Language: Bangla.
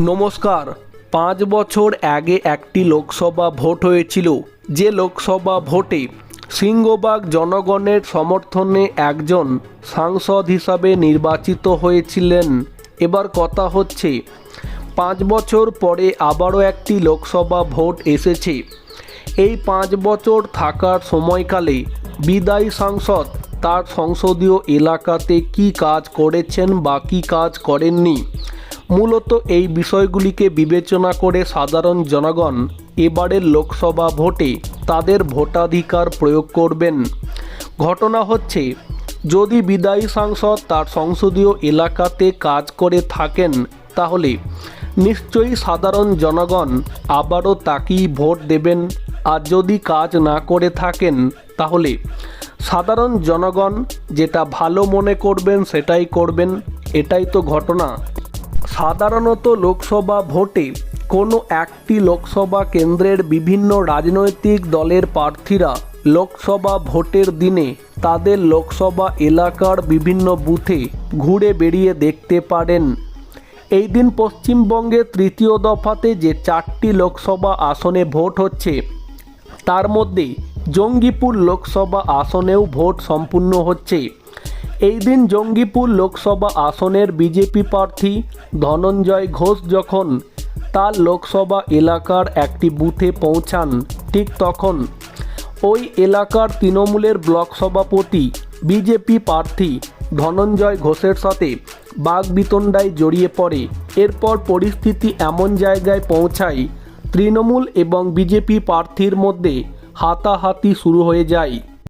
নমস্কার। পাঁচ বছর আগে একটি লোকসভা ভোট হয়েছিল। যে লোকসভা ভোটে সিংহবাগ জনগণের সমর্থনে একজন সাংসদ হিসাবে নির্বাচিত হয়েছিলেন। এবার কথা হচ্ছে, পাঁচ বছর পরে আবারও একটি লোকসভা ভোট এসেছে। এই পাঁচ বছর থাকার সময়কালে বিদায়ী সাংসদ তার সংসদীয় এলাকাতে কি কাজ করেছেন বা কী কাজ করেননি। মূলত এই বিষয়গুলিকে বিবেচনা করে সাধারণ জনগণ এবারের লোকসভা ভোটে তাদের ভোটাধিকার প্রয়োগ করবেন। ঘটনা হচ্ছে, যদি বিদায়ী সাংসদ তার সংসদীয় এলাকাতে কাজ করে থাকেন, তাহলে নিশ্চয়ই সাধারণ জনগণ আবারও তাকেই ভোট দেবেন। আর যদি কাজ না করে থাকেন, তাহলে সাধারণ জনগণ যেটা ভালো মনে করবেন সেটাই করবেন। এটাই তো ঘটনা। সাধারণত লোকসভা ভোটে কোনো একটি লোকসভা কেন্দ্রের বিভিন্ন রাজনৈতিক দলের প্রার্থীরা লোকসভা ভোটের দিনে তাদের লোকসভা এলাকার বিভিন্ন বুথে ঘুরে বেরিয়ে দেখতে পারেন। এই দিন পশ্চিমবঙ্গের তৃতীয় দফাতে যে চারটি লোকসভা আসনে ভোট হচ্ছে তার মধ্যে জঙ্গিপুর লোকসভা আসনেও ভোট সম্পূর্ণ হচ্ছে। এই দিন জঙ্গিপুর লোকসভা আসনের বিজেপি প্রার্থী ধনঞ্জয় ঘোষ যখন তার লোকসভা এলাকার একটি বুথে পৌঁছান, ঠিক তখন ওই এলাকার তৃণমূলের ব্লক সভাপতি বিজেপি প্রার্থী ধনঞ্জয় ঘোষের সাথে বাগবিতণ্ডায় জড়িয়ে পড়ে। এরপর পরিস্থিতি এমন জায়গায় পৌঁছায় তৃণমূল এবং বিজেপি প্রার্থীর মধ্যে হাতাহাতি শুরু হয়ে যায়।